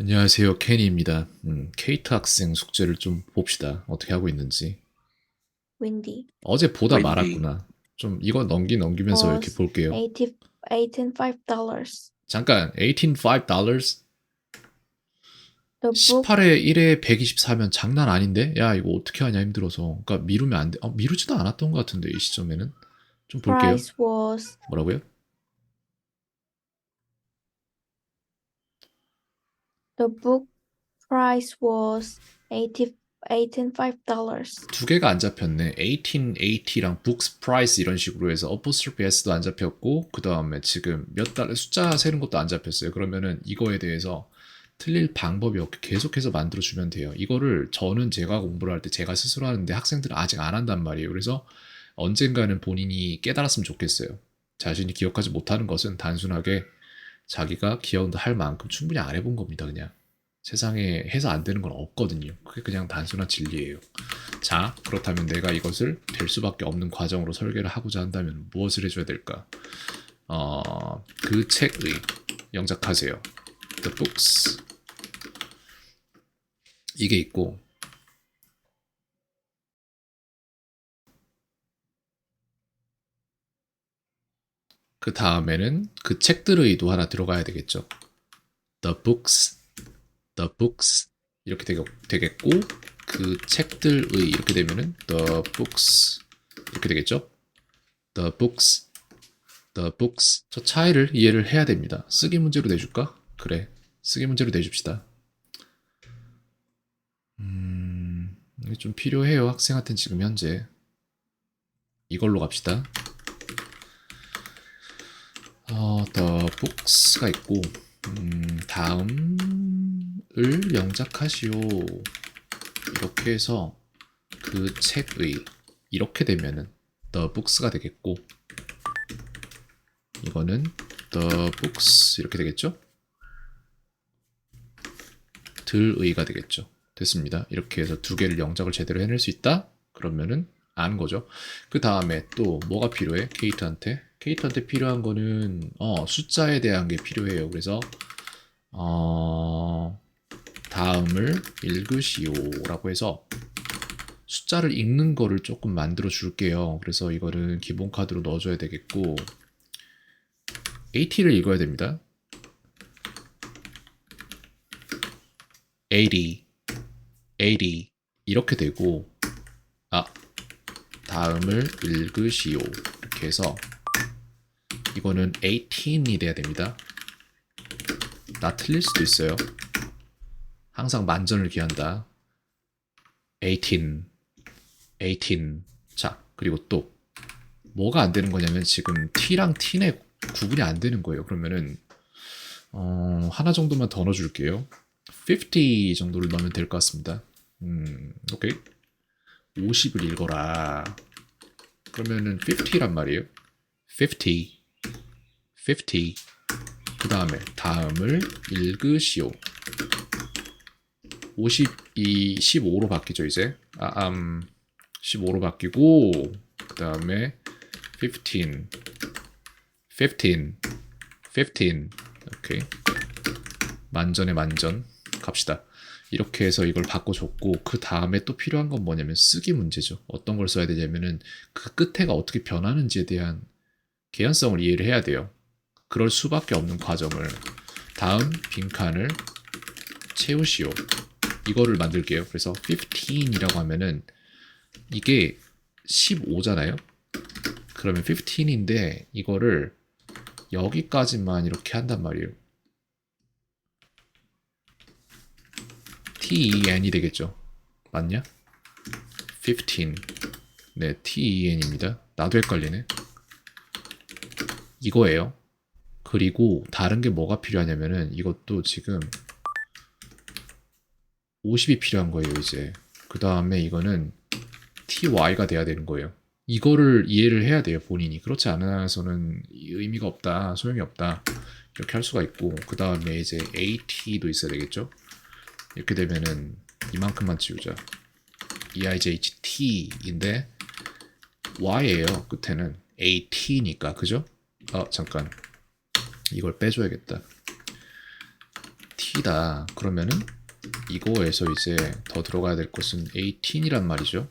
안녕하세요. 케니입니다. 음, 케이트 학생 숙제를 좀 봅시다. 어떻게 하고 있는지. Windy. 어제 보다 웬디. 말았구나. 좀 이거 넘기 넘기면서 이렇게 Was 볼게요. 80, 85 잠깐, 18 dollars? The book 18에 1에 124면 장난 아닌데? 야, 이거 어떻게 하냐 힘들어서. 그러니까 미루면 안 돼. 어, 미루지도 않았던 것 같은데 이 시점에는. 좀 볼게요. price was 뭐라고요? The book price was 80, 85두 개가 안 잡혔네. 1880랑 books price 이런 식으로 해서 apostrophe s도 안 잡혔고 그 다음에 지금 몇 달러 숫자 세는 것도 안 잡혔어요. 그러면은 이거에 대해서 틀릴 방법이 없게 계속해서 만들어 주면 돼요. 이거를 저는 제가 공부를 할 때 제가 스스로 하는데 학생들은 아직 안 한단 말이에요. 그래서 언젠가는 본인이 깨달았으면 좋겠어요. 자신이 기억하지 못하는 것은 단순하게 자기가 기억도 할 만큼 충분히 안 해본 겁니다. 그냥 세상에 해서 안 되는 건 없거든요. 그게 그냥 단순한 진리예요. 자, 그렇다면 내가 이것을 될 수밖에 없는 과정으로 설계를 하고자 한다면 무엇을 해줘야 될까? 어, 그 책의 영작하세요. The books. 이게 있고, 그 다음에는 그 책들의도 하나 들어가야 되겠죠. The books, the books 이렇게 되겠, 되겠고 그 책들의 이렇게 되면은 the books 이렇게 되겠죠. The books, the books 저 차이를 이해를 해야 됩니다. 쓰기 문제로 내줄까? 그래, 쓰기 문제로 내줍시다. 음, 이게 좀 필요해요 학생한테는 지금 현재 이걸로 갑시다. 어, the books가 있고 음, 다음을 영작하시오. 이렇게 해서 그 책의 이렇게 되면은 the books가 되겠고 이거는 the books 이렇게 되겠죠? 들의가 되겠죠. 됐습니다. 이렇게 해서 두 개를 영작을 제대로 해낼 수 있다? 그러면은 아는 거죠. 그 다음에 또 뭐가 필요해? 케이트한테. 케이트한테 필요한 거는 어, 숫자에 대한 게 필요해요. 그래서 어, 다음을 읽으시오라고 해서 숫자를 읽는 거를 조금 만들어 줄게요. 그래서 이거는 기본 카드로 넣어줘야 되겠고 AT를 읽어야 됩니다. 80, 80 이렇게 되고 아 다음을 읽으시오 이렇게 해서 이거는 18이 돼야 됩니다. 나 틀릴 수도 있어요. 항상 만전을 기한다. 18, 18. 자, 그리고 또 뭐가 안 되는 거냐면 지금 T랑 T의 구분이 안 되는 거예요. 그러면은 어, 하나 정도만 더 넣어줄게요. 50 정도를 넣으면 될 것 같습니다. 음, 오케이. 50을 읽어라. 그러면은 50란 말이에요. 50, 50. 그 다음에 다음을 읽으시오. 50이 15로 바뀌죠 이제. 아, 음, 15로 바뀌고 그 다음에 15, 15, 15. 오케이. 만전의 만전 갑시다. 이렇게 해서 이걸 바꿔줬고 그 다음에 또 필요한 건 뭐냐면 쓰기 문제죠. 어떤 걸 써야 되냐면은 그 끝에가 어떻게 변하는지에 대한 개연성을 이해를 해야 돼요. 그럴 수밖에 없는 과정을 다음 빈칸을 채우시오. 이거를 만들게요. 그래서 15이라고 하면은 이게 15잖아요. 그러면 15인데 이거를 여기까지만 이렇게 한단 말이에요. TEN이 되겠죠. 맞냐? 15. 네, TEN입니다. 나도 헷갈리네. 이거예요. 그리고 다른 게 뭐가 필요하냐면은 이것도 지금 50이 필요한 거예요, 이제. 그 다음에 이거는 TY가 돼야 되는 거예요. 이거를 이해를 해야 돼요, 본인이. 그렇지 않아서는 의미가 없다, 소용이 없다. 이렇게 할 수가 있고, 그 다음에 이제 AT도 있어야 되겠죠? 이렇게 되면은 이만큼만 지우자. E EIJHT인데 Y예요. 끝에는 AT니까 그죠? 아 잠깐 이걸 빼줘야겠다. t다. 그러면은 이거에서 이제 더 들어가야 될 것은 18이란 말이죠.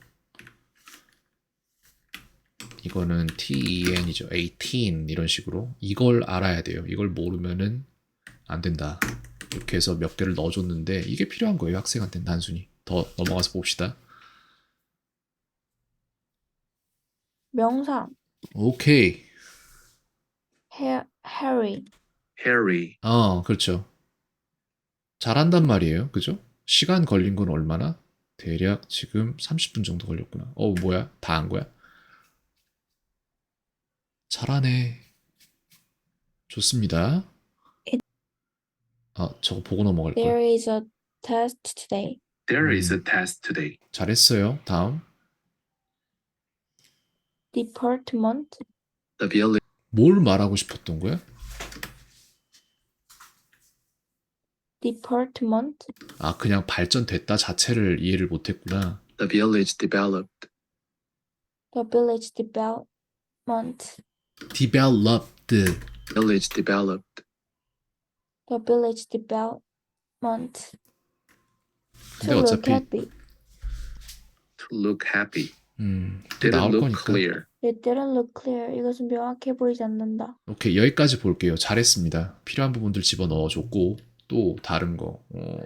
이거는 ten이죠. 18 이런 식으로 이걸 알아야 돼요. 이걸 모르면은 안 된다. 이렇게 해서 몇 개를 넣어줬는데 이게 필요한 거예요. 학생한테는 단순히. 더 넘어가서 봅시다. 명사 오케이. 해, Harry Harry, 어, 그렇죠. 잘한단 말이에요. 그죠? 시간 걸린 건 얼마나? 대략 지금 30분 정도 걸렸구나. 어, 뭐야? 다 한 거야? 잘하네. 좋습니다. 아, 저거 보고 넘어갈. There is a test today. there is 음. a test today. 잘했어요. 다음. Department The village, 뭘 말하고 싶었던 거야? Department 아, 그냥 발전됐다 자체를 이해를 못 했구나. the village developed. The village development developed. Village developed. The village development 근데 To look 어차피 happy To look happy. 음, 또 Didn't 나올 look 거니까. clear. It didn't look clear. 이것은 명확해 보이지 않는다. 오케이 여기까지 볼게요. 잘했습니다. 필요한 부분들 집어 넣어줬고 또 다른 거 어...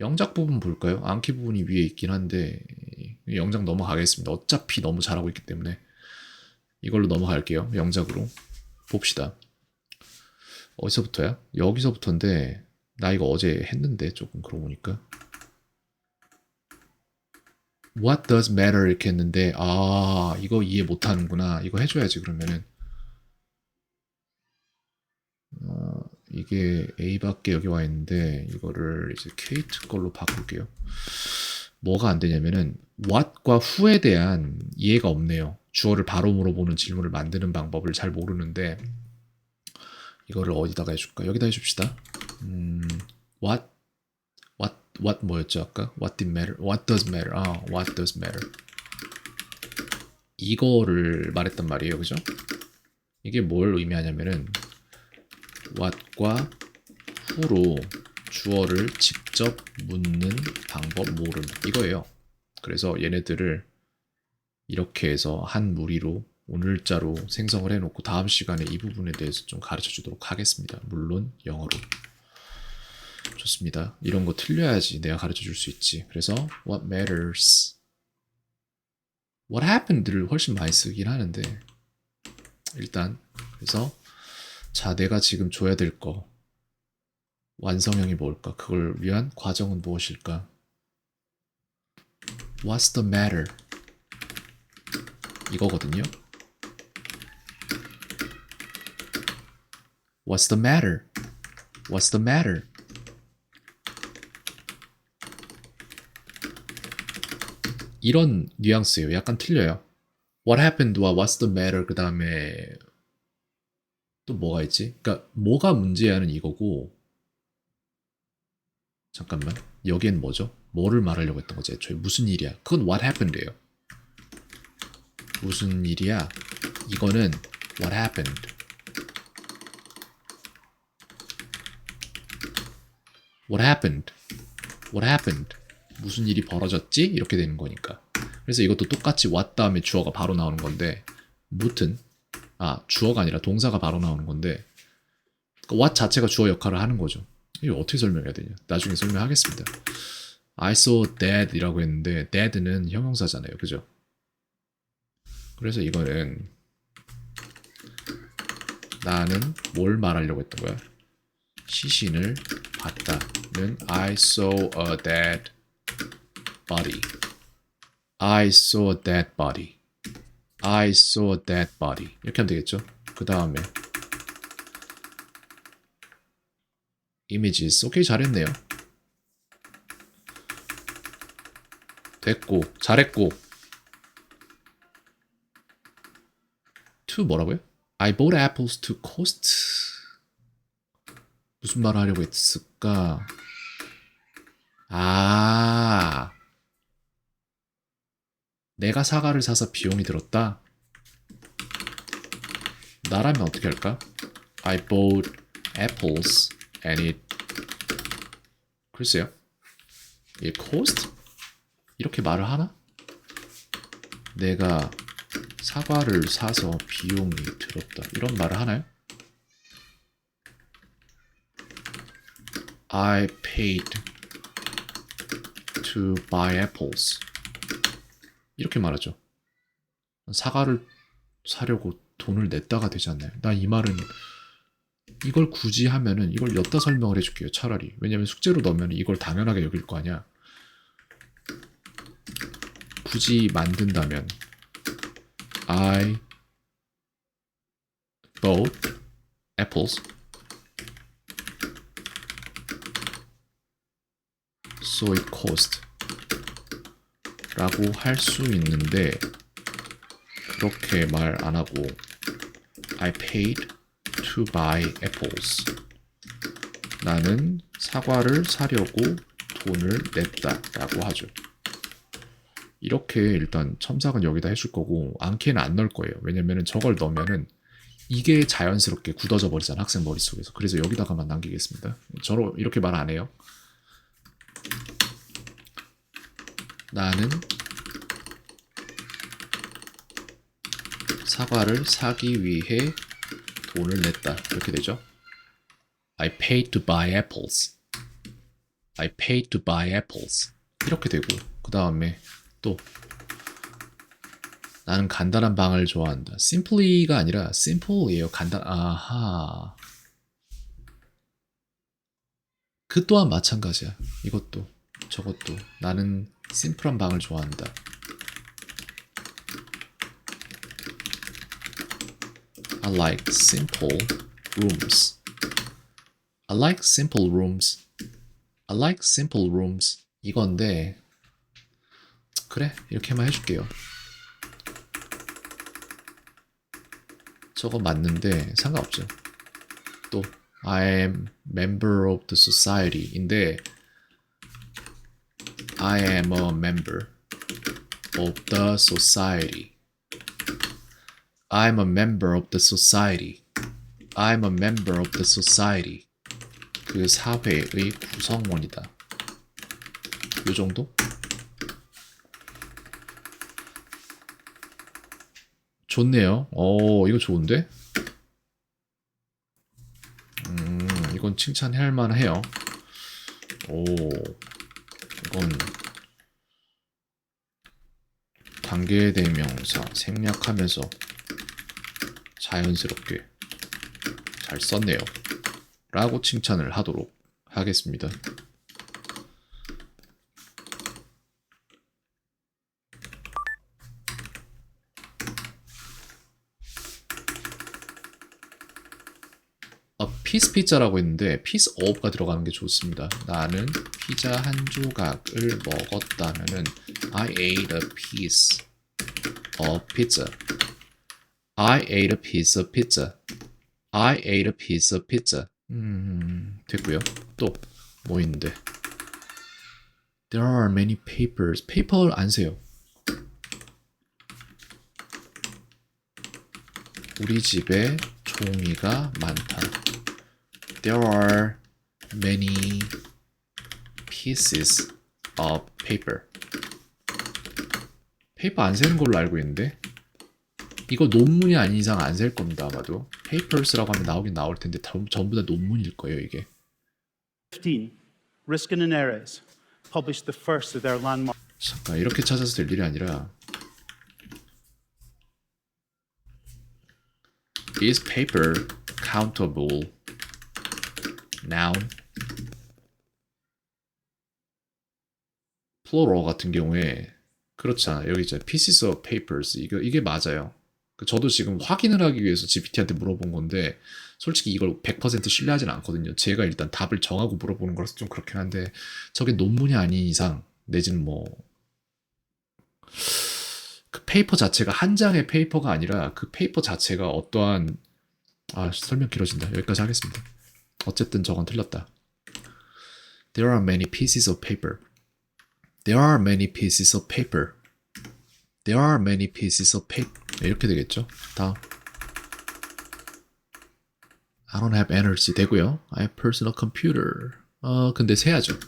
영작 부분 볼까요? 암기 부분이 위에 있긴 한데 영작 넘어가겠습니다. 어차피 너무 잘하고 있기 때문에 이걸로 넘어갈게요. 영작으로 봅시다. 어디서부터야? 여기서부터인데 나 이거 어제 했는데 조금 그러고 보니까. What does matter? 이렇게 했는데 아 이거 이해 못하는구나. 이거 해줘야지 그러면은. 어, 이게 A밖에 여기 와 있는데 이거를 이제 K2 걸로 바꿀게요. 뭐가 안 되냐면은 what과 who에 대한 이해가 없네요. 주어를 바로 물어보는 질문을 만드는 방법을 잘 모르는데 이거를 어디다가 해줄까? 여기다 해줍시다. 음, what what what 뭐였죠 아까? What did matter? What does matter? 아 what does matter. 이거를 말했단 말이에요 그죠? 이게 뭘 의미하냐면은 what과 who로 주어를 직접 묻는 방법 모름. 이거예요. 그래서 얘네들을 이렇게 해서 한 무리로 오늘자로 생성을 해놓고 다음 시간에 이 부분에 대해서 좀 가르쳐 주도록 하겠습니다 물론 영어로 좋습니다. 이런 거 틀려야지 내가 가르쳐 줄 수 있지. 그래서 what matters, what happened를 훨씬 많이 쓰긴 하는데 일단 그래서 자 내가 지금 줘야 될 거 완성형이 뭘까? 그걸 위한 과정은 무엇일까? What's the matter? 이거거든요. What's the matter? What's the matter? 이런 뉘앙스예요. 약간 틀려요. What happened와 What's the matter 그 다음에 또 뭐가 있지? 그러니까 뭐가 문제야는 이거고 잠깐만 여기엔 뭐죠? 뭐를 말하려고 했던 거지? 애초에 무슨 일이야? 그건 What happened예요. 무슨 일이야? 이거는 What happened. What happened? What happened? 무슨 일이 벌어졌지? 이렇게 되는 거니까. 그래서 이것도 똑같이 what 다음에 주어가 바로 나오는 건데, 무튼, 아, 주어가 아니라 동사가 바로 나오는 건데, 그 what 자체가 주어 역할을 하는 거죠. 이거 어떻게 설명해야 되냐? 나중에 설명하겠습니다. I saw dad 이라고 했는데, dad는 형용사잖아요. 그죠? 그래서 이거는, 나는 뭘 말하려고 했던 거야? 시신을 봤다는 I saw a dead body. I saw a dead body. I saw a dead body. 이렇게 하면 되겠죠? 그 다음에 images. 오케이 잘했네요. 됐고 잘했고 to 뭐라고요? I bought apples to cost 무슨 말을 하려고 했을까? 아, 내가 사과를 사서 비용이 들었다? 나라면 어떻게 할까? I bought apples and it 글쎄요. 이 cost 이렇게 말을 하나? 내가 사과를 사서 비용이 들었다. 이런 말을 하나요? I paid to buy apples. 이렇게 말하죠. 사과를 사려고 돈을 냈다가 되지 않나요? 난 이 말은 이걸 굳이 하면은 이걸 엿다 설명을 해줄게요. 차라리 왜냐면 숙제로 넣으면 이걸 당연하게 여길 거 아니야. 굳이 만든다면 I bought apples so it cost 라고 할 수 있는데 그렇게 말 안 하고 I paid to buy apples. 나는 사과를 사려고 돈을 냈다 라고 하죠. 이렇게 일단 첨삭은 여기다 해줄 거고 앙케는 안 넣을 거예요. 왜냐면은 저걸 넣으면은 이게 자연스럽게 굳어져 버리잖아 학생 머릿속에서. 그래서 여기다가만 남기겠습니다. 저로 이렇게 말 안 해요 나는 사과를 사기 위해 돈을 냈다. 이렇게 되죠. I paid to buy apples. I paid to buy apples. 이렇게 되고 그 다음에 또 나는 간단한 방을 좋아한다. simply가 아니라 simple이에요. 간단 아하. 그 또한 마찬가지야. 이것도 저것도 나는 심플한 방을 좋아한다. I like simple rooms. I like simple rooms. I like simple rooms. 이건데 그래 이렇게만 해줄게요. 저거 맞는데 상관없죠. 또 I am member of the society인데 I am a member of the society. I'm a member of the society. I'm a member of the society. 그 사회의 구성원이다. 요 정도? 좋네요. 어, 이거 좋은데? 음, 이건 칭찬할 만해요. 오, 이건 관계대명사 생략하면서 자연스럽게 잘 썼네요. 라고 칭찬을 하도록 하겠습니다. 어, 피스 피자라고 했는데 피스 업가 들어가는 게 좋습니다. 나는 피자 한 조각을 먹었다면은 I ate a piece of pizza. I ate a piece of pizza. I ate a piece of pizza. 음, 됐고요. 또 뭐 있는데? There are many papers. 페이퍼를 안 세요. 우리 집에 종이가 많다. There are many pieces of paper. 페이퍼 안 세는 걸로 알고 있는데 이거 논문이 아닌 이상 안 셀 겁니다 아마도 papers라고 하면 나오긴 나올 텐데 다- 전부 다 논문일 거예요 이게 15, Riskin and Ares published the first of their landmark 잠깐 이렇게 찾아서 될 일이 아니라 Is paper countable? Noun. Plural 같은 경우에 그렇잖아. 여기 있잖아. Pieces of papers. 이거 이게 맞아요. 그 저도 지금 확인을 하기 위해서 GPT한테 물어본 건데 솔직히 이걸 100% 신뢰하진 않거든요. 제가 일단 답을 정하고 물어보는 거라서 좀 그렇긴 한데 저게 논문이 아닌 이상 내지는 뭐 그 페이퍼 자체가 한 장의 페이퍼가 아니라 그 페이퍼 자체가 어떠한 아 설명 길어진다 여기까지 하겠습니다 어쨌든 저건 틀렸다 There are many pieces of paper There are many pieces of paper There are many pieces of paper 네, 이렇게 되겠죠 다음 I don't have energy 되고요 I have personal computer 어 근데 세야죠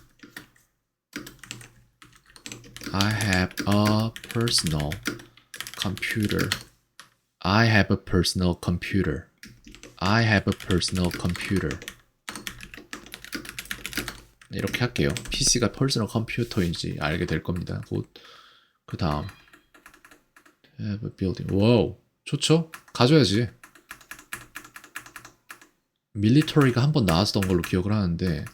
I have a personal computer. I have a personal computer. I have a personal computer. 이렇게 할게요. PC가 퍼스널 컴퓨터인지 알게 될 겁니다. 곧 그 다음 have a building. 와우, 좋죠? 가져야지. 밀리터리가 한 번 나왔던 걸로 기억을 하는데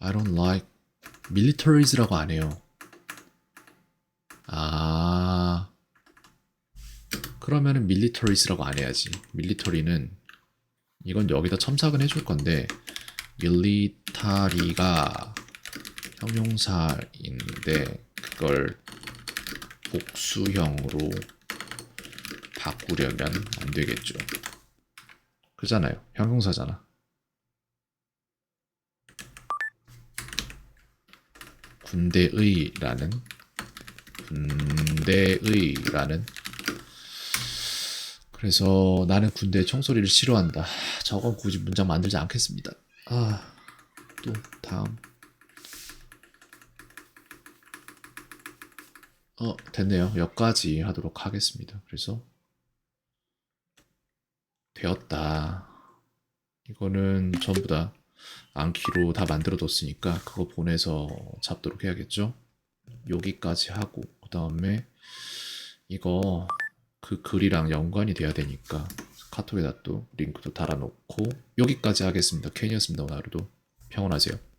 I don't like militaries라고 안 해요. 아 그러면은 militaries라고 안 해야지. 밀리터리는 이건 여기다 첨삭은 해줄 건데 밀리타리가 형용사인데 그걸 복수형으로 바꾸려면 안 되겠죠. 그잖아요. 형용사잖아. 군대의라는 군대의라는 그래서 나는 군대 총소리를 싫어한다. 저건 굳이 문장 만들지 않겠습니다. 아, 또 다음. 어, 됐네요. 여기까지 하도록 하겠습니다. 그래서 되었다. 이거는 전부 다 암키로 다 만들어뒀으니까 그거 보내서 잡도록 해야겠죠. 여기까지 하고 그 다음에 이거 그 글이랑 연관이 돼야 되니까 카톡에다 또 링크도 달아놓고 여기까지 하겠습니다. 캔이었습니다. 오늘 하루도 평온하세요.